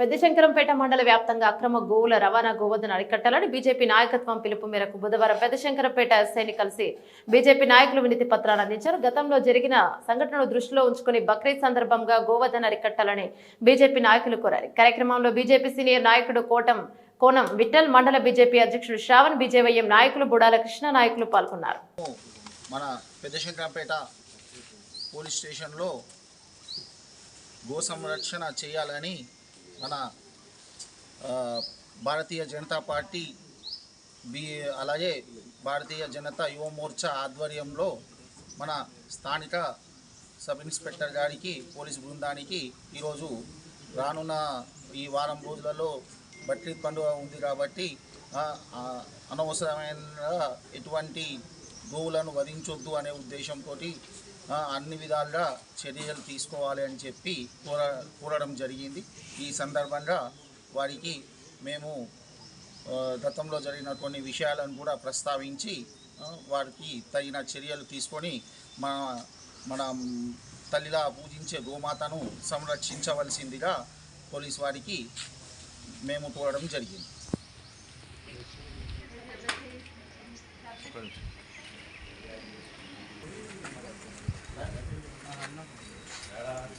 పెద్దశంకరంపేట మండల వ్యాప్తంగా అక్రమ గోవుల రవాణా గోవధను అరికట్టాలని బీజేపీ నాయకత్వం పిలుపు మేరకు బుధవారం పెద్దశంకరంపేట ఎస్ఐని కలిసి బీజేపీ నాయకులు వినతి పత్రాలు అందించారు. గతంలో జరిగిన సంఘటనను దృష్టిలో ఉంచుకుని బక్రీద్ సందర్భంగా గోవధన అరికట్టాలని బీజేపీ నాయకులు కోరారు. కార్యక్రమంలో బీజేపీ సీనియర్ నాయకుడు కోటం కోనం విఠల్ మండల బీజేపీ అధ్యక్షుడు శ్రావణ్ బీజేవైఎం నాయకులు బుడాల కృష్ణ నాయకులు పాల్గొన్నారు. మన పెద్దశంకరంపేట పోలీస్ స్టేషన్లో గో సంరక్షణ చేయాలని మన భారతీయ జనతా పార్టీ బి అలాగే భారతీయ జనతా యువ మోర్చా ఆధ్వర్యంలో మన స్థానిక సబ్ ఇన్స్పెక్టర్ గారికి పోలీస్ బృందానికి ఈరోజు రానున్న ఈ వారం రోజులలో బక్రీద్ పండుగ ఉంది కాబట్టి అనవసరమైన ఎటువంటి గోవులను వధించొద్దు అనే ఉద్దేశంతో అన్ని విధాలుగా చర్యలు తీసుకోవాలి అని చెప్పి కోర కోరడం జరిగింది. ఈ సందర్భంగా వారికి మేము గతంలో జరిగిన కొన్ని విషయాలను కూడా ప్రస్తావించి వారికి తగిన చర్యలు తీసుకొని మన మన తల్లిలా పూజించే గోమాతను సంరక్షించవలసిందిగా పోలీస్ వారికి మేము కోరడం జరిగింది. Gracias.